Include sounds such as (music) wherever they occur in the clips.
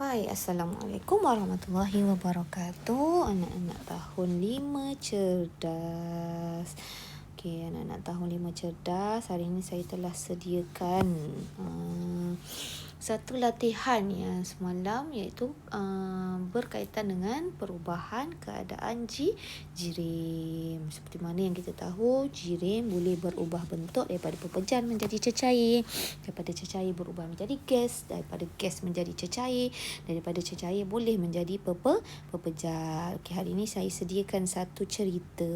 Baik, Assalamualaikum warahmatullahi wabarakatuh. Anak-anak tahun lima cerdas. Okey, anak-anak tahun lima cerdas. Hari ini saya telah sediakan uh, satu latihan yang semalam iaitu uh, berkaitan dengan perubahan keadaan ji, jirim. Seperti mana yang kita tahu, jirim boleh berubah bentuk daripada pepejan menjadi cecair, daripada cecair berubah menjadi gas, daripada gas menjadi cecair, daripada cecair boleh menjadi pepe, pepejal. Okey, hari ini saya sediakan satu cerita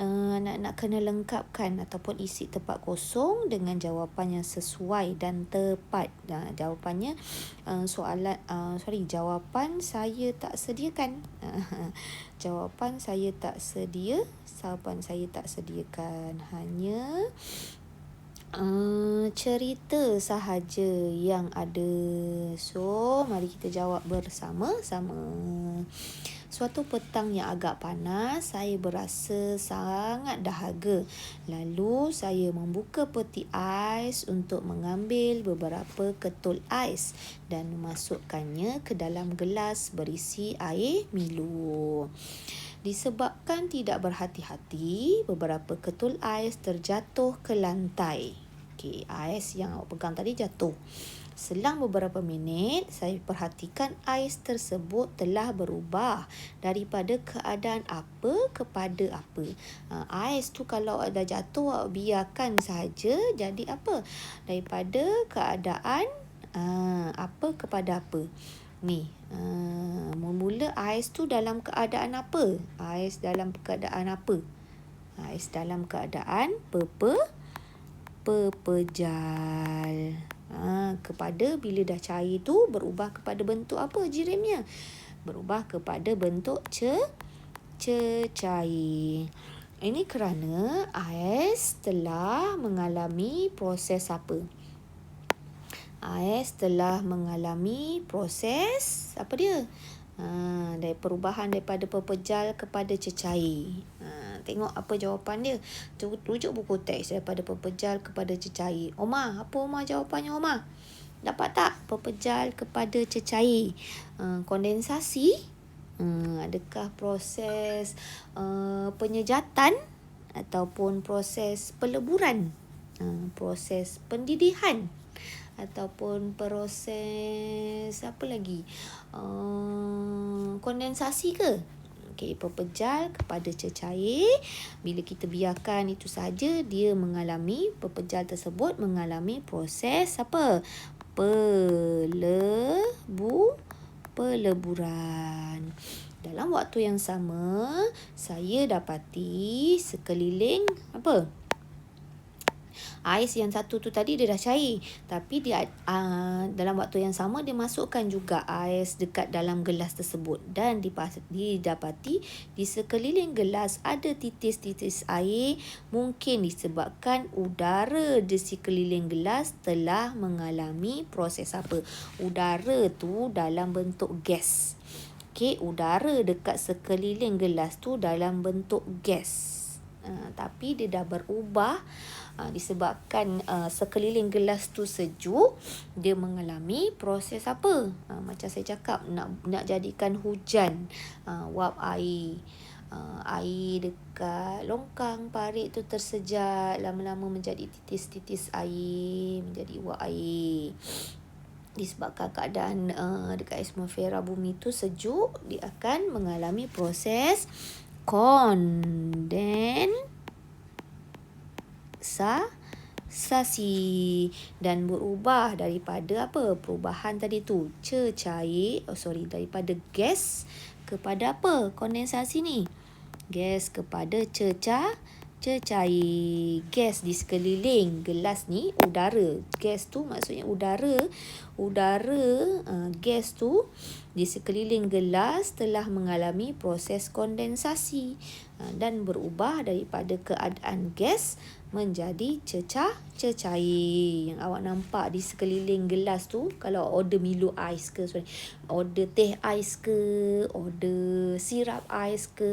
uh, anak-anak kena lengkapkan ataupun isi tempat kosong dengan jawapan yang sesuai dan tepat. Uh, jawapannya uh, soalan uh, sorry jawapan saya tak sediakan. (laughs) jawapan saya tak sedia, jawapan saya tak sediakan hanya uh, cerita sahaja yang ada. So, mari kita jawab bersama-sama. Suatu petang yang agak panas, saya berasa sangat dahaga. Lalu saya membuka peti ais untuk mengambil beberapa ketul ais dan memasukkannya ke dalam gelas berisi air Milo. Disebabkan tidak berhati-hati, beberapa ketul ais terjatuh ke lantai. Okey, ais yang awak pegang tadi jatuh. Selang beberapa minit, saya perhatikan ais tersebut telah berubah daripada keadaan apa kepada apa. Uh, ais tu kalau ada jatuh, biarkan saja jadi apa? Daripada keadaan uh, apa kepada apa. Ni, uh, mula ais tu dalam keadaan apa? Ais dalam keadaan apa? Ais dalam keadaan pepe pepejal ha, kepada bila dah cair tu berubah kepada bentuk apa jirimnya? Berubah kepada bentuk ce cecair. Ini kerana ais telah mengalami proses apa? Ais telah mengalami proses apa dia ha, dari perubahan daripada pepejal kepada cecair ha, tengok apa jawapan dia. Rujuk buku teks daripada pepejal kepada cecair. Oma, apa Oma jawapannya Oma? Dapat tak? Pepejal kepada cecair. Uh, kondensasi. Uh, adakah proses uh, penyejatan ataupun proses peleburan? Uh, proses pendidihan ataupun proses apa lagi? Uh, kondensasi ke? Okey, pepejal kepada cecair. Bila kita biarkan itu saja, dia mengalami, pepejal tersebut mengalami proses apa? Pelebu, peleburan. Dalam waktu yang sama, saya dapati sekeliling apa? Ais yang satu tu tadi dia dah cair. Tapi dia uh, dalam waktu yang sama dia masukkan juga ais dekat dalam gelas tersebut. Dan didapati di sekeliling gelas ada titis-titis air. Mungkin disebabkan udara di sekeliling gelas telah mengalami proses apa? Udara tu dalam bentuk gas. Okey udara dekat sekeliling gelas tu dalam bentuk gas. Uh, tapi dia dah berubah uh, disebabkan uh, sekeliling gelas tu sejuk dia mengalami proses apa? Uh, macam saya cakap nak nak jadikan hujan uh, wap air. Uh, air dekat longkang parit tu tersejat lama-lama menjadi titis-titis air menjadi wap air. Disebabkan keadaan uh, dekat atmosfera bumi tu sejuk dia akan mengalami proses kondensasi dan berubah daripada apa? Perubahan tadi tu cecair oh sorry daripada gas kepada apa? Kondensasi ni. Gas kepada cecair cecair gas di sekeliling gelas ni udara. Gas tu maksudnya udara udara uh, gas tu di sekeliling gelas telah mengalami proses kondensasi uh, dan berubah daripada keadaan gas menjadi cecah cecair. Yang awak nampak di sekeliling gelas tu kalau order Milo ais ke sorry order teh ais ke order sirap ais ke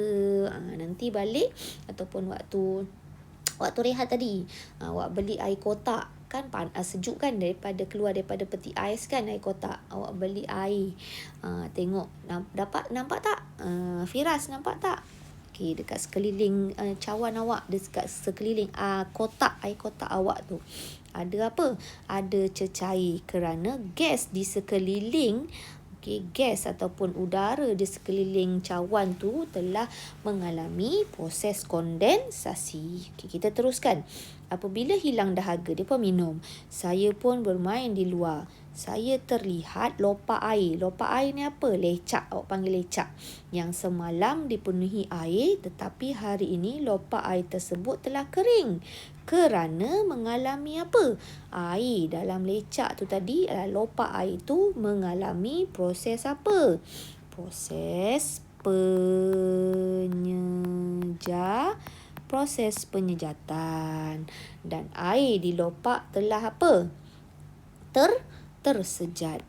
uh, nanti balik ataupun waktu waktu rehat tadi uh, awak beli air kotak kan pan, uh, sejuk kan daripada keluar daripada peti ais kan air kotak awak beli air. Uh, tengok dapat nampak tak? Uh, Firas nampak tak Okay, dekat sekeliling uh, cawan awak dekat sekeliling uh, kotak air kotak awak tu ada apa ada cecair kerana gas di sekeliling okay, gas ataupun udara di sekeliling cawan tu telah mengalami proses kondensasi. Okay, kita teruskan. Apabila hilang dahaga, dia pun minum. Saya pun bermain di luar. Saya terlihat lopak air. Lopak air ni apa? Lecak. Awak panggil lecak. Yang semalam dipenuhi air tetapi hari ini lopak air tersebut telah kering kerana mengalami apa? Air dalam lecak tu tadi adalah lopak air tu mengalami proses apa? Proses penyeja proses penyejatan dan air di lopak telah apa? Ter tersejat.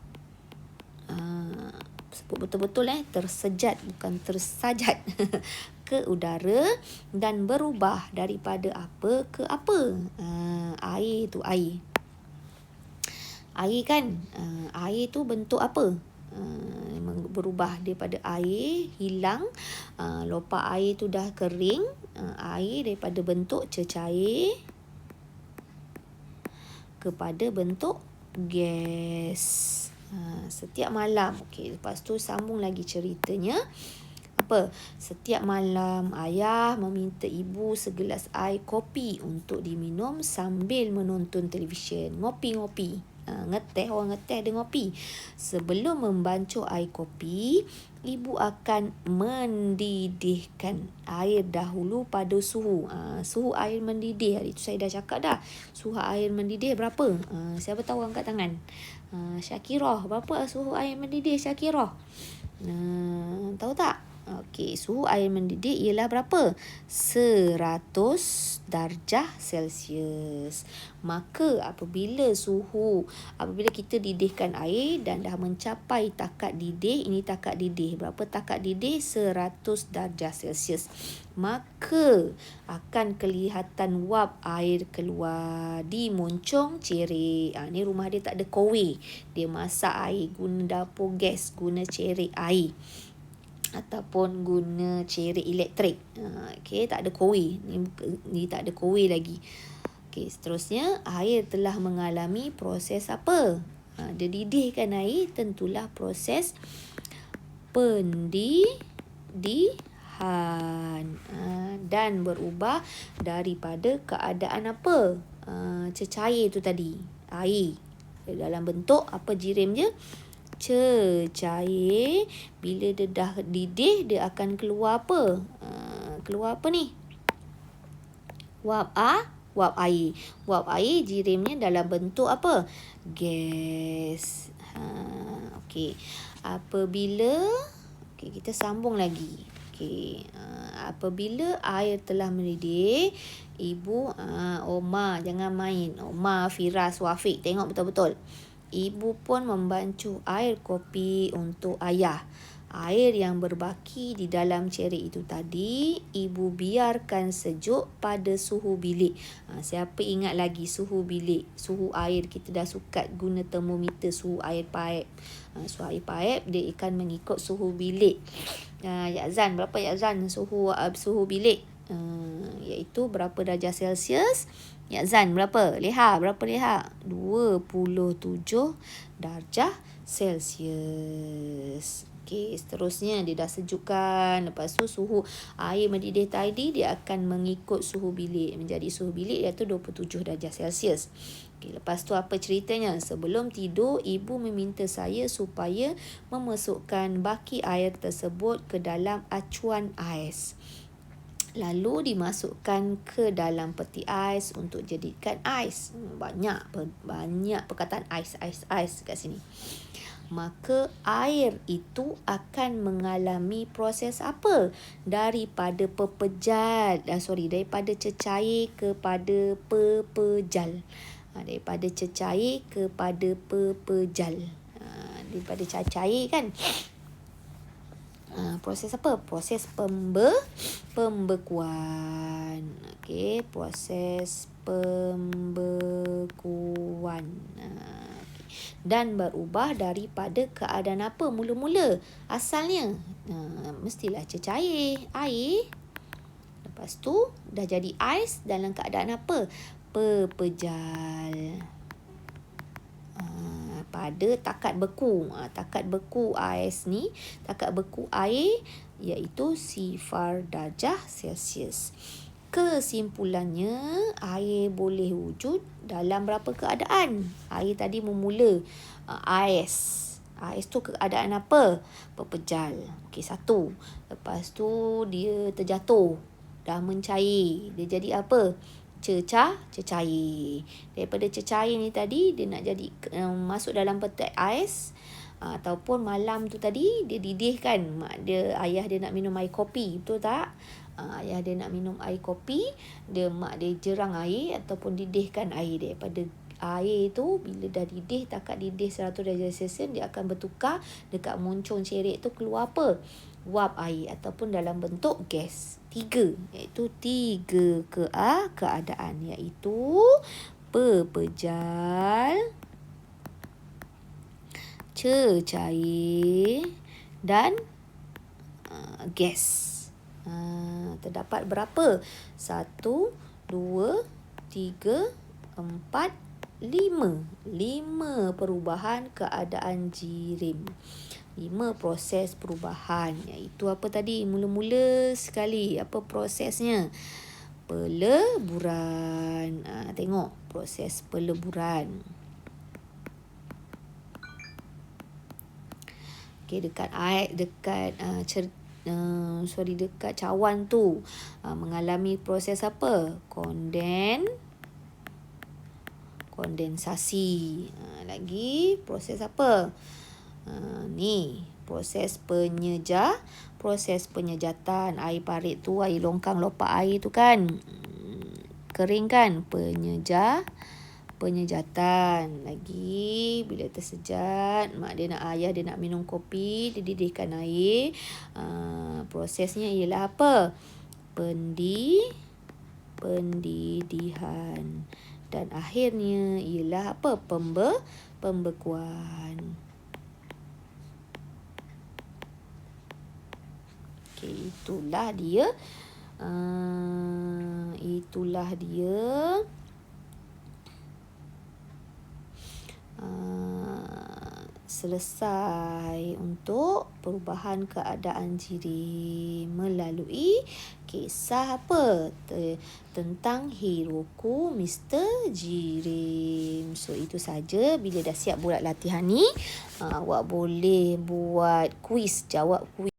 Uh, sebut betul-betul eh tersejat bukan tersajat. (laughs) ke udara dan berubah daripada apa ke apa. Uh, air tu air. Air kan, uh, air tu bentuk apa? Uh, berubah daripada air hilang uh, lopak air tu dah kering air daripada bentuk cecair kepada bentuk gas uh, setiap malam okey lepas tu sambung lagi ceritanya apa? Setiap malam ayah meminta ibu segelas air kopi untuk diminum sambil menonton televisyen. Ngopi-ngopi. Ha, ngeteh orang ngeteh ada ngopi. Sebelum membancuh air kopi, ibu akan mendidihkan air dahulu pada suhu. Ha, suhu air mendidih. Hari itu saya dah cakap dah. Suhu air mendidih berapa? Ha, siapa tahu angkat tangan? Ha, Syakirah. Berapa suhu air mendidih Syakirah? Ha, tahu tak? Okey, suhu air mendidih ialah berapa? 100 darjah Celsius. Maka apabila suhu, apabila kita didihkan air dan dah mencapai takat didih, ini takat didih. Berapa takat didih? 100 darjah Celsius. Maka akan kelihatan wap air keluar di moncong cerik. Ha, ni rumah dia tak ada kowe. Dia masak air guna dapur gas, guna cerik air ataupun guna cerik elektrik. Ha, okay, tak ada kowe. Ni, ni tak ada kowe lagi. Okay, seterusnya, air telah mengalami proses apa? Ha, dia didihkan air, tentulah proses pendidihan. Ha, dan berubah daripada keadaan apa? Ha, cecair tu tadi. Air. Dalam bentuk apa jirim cecair bila dia dah didih dia akan keluar apa? Uh, keluar apa ni? Wap a wap air. Wap air jirimnya dalam bentuk apa? Gas. Ha okey. Apabila okey kita sambung lagi. Okey uh, apabila air telah mendidih ibu uh, oma jangan main. Oma firas wafik tengok betul-betul Ibu pun membancuh air kopi untuk ayah. Air yang berbaki di dalam cerik itu tadi, ibu biarkan sejuk pada suhu bilik. Ha, siapa ingat lagi suhu bilik, suhu air kita dah sukat guna termometer suhu air paip. Ha, suhu air paip dia akan mengikut suhu bilik. Ha, Zan, berapa ya Zan suhu uh, suhu bilik? Uh, iaitu berapa darjah Celsius? Ya Zan berapa? Leha berapa leha? 27 darjah Celsius. Okey, seterusnya dia dah sejukkan. Lepas tu suhu air mendidih tadi dia akan mengikut suhu bilik. Menjadi suhu bilik iaitu 27 darjah Celsius. Okey, lepas tu apa ceritanya? Sebelum tidur, ibu meminta saya supaya memasukkan baki air tersebut ke dalam acuan ais lalu dimasukkan ke dalam peti ais untuk jadikan ais. Banyak banyak perkataan ais ais ais kat sini. Maka air itu akan mengalami proses apa? Daripada pepejal, ah, sorry, daripada cecair kepada pepejal. Ha, daripada cecair kepada pepejal. Ha, daripada cecair kan? Ha, proses apa? Proses pembe pembekuan. Okey, proses pembekuan. Uh, dan berubah daripada keadaan apa mula-mula asalnya uh, mestilah cecair air lepas tu dah jadi ais dalam keadaan apa pepejal pada takat beku. Uh, takat beku ais ni takat beku air iaitu sifar darjah celsius. Kesimpulannya air boleh wujud dalam berapa keadaan? Air tadi memula uh, ais. Ais tu keadaan apa? Pepejal okey satu. Lepas tu dia terjatuh dah mencair. Dia jadi apa cecah cecair daripada cecair ni tadi dia nak jadi um, masuk dalam petai ais uh, ataupun malam tu tadi dia didihkan. Mak dia ayah dia nak minum air kopi betul tak? Uh, ayah dia nak minum air kopi dia mak dia jerang air ataupun didihkan air daripada air tu bila dah didih takat didih 100 darjah Celsius dia akan bertukar dekat moncong cerik tu keluar apa? Wap air ataupun dalam bentuk gas. Tiga. Iaitu tiga ke a keadaan. Iaitu pepejal cecair dan uh, gas. Ha, terdapat berapa? Satu, dua, tiga, empat, lima. Lima perubahan keadaan jirim. Lima proses perubahan. Iaitu apa tadi? Mula-mula sekali. Apa prosesnya? Peleburan. Ha, tengok proses peleburan. Okay, dekat air, dekat uh, cerita uh, sorry dekat cawan tu uh, mengalami proses apa konden kondensasi. Uh, lagi proses apa? Uh, ni proses penyeja proses penyejatan air parit tu air longkang lopak air tu kan? Hmm, kering kan? Penyeja penyejatan. Lagi bila tersejat mak dia nak ayah dia nak minum kopi dia didihkan air. Uh, prosesnya ialah apa? Pendi pendidihan dan akhirnya ialah apa? Pembe pembekuan. Okey itulah dia. Uh, itulah dia. Ah, selesai untuk perubahan keadaan jiri melalui kisah apa tentang heroku Mr. Jirim. So itu saja bila dah siap buat latihan ni, uh, awak boleh buat kuis jawab kuis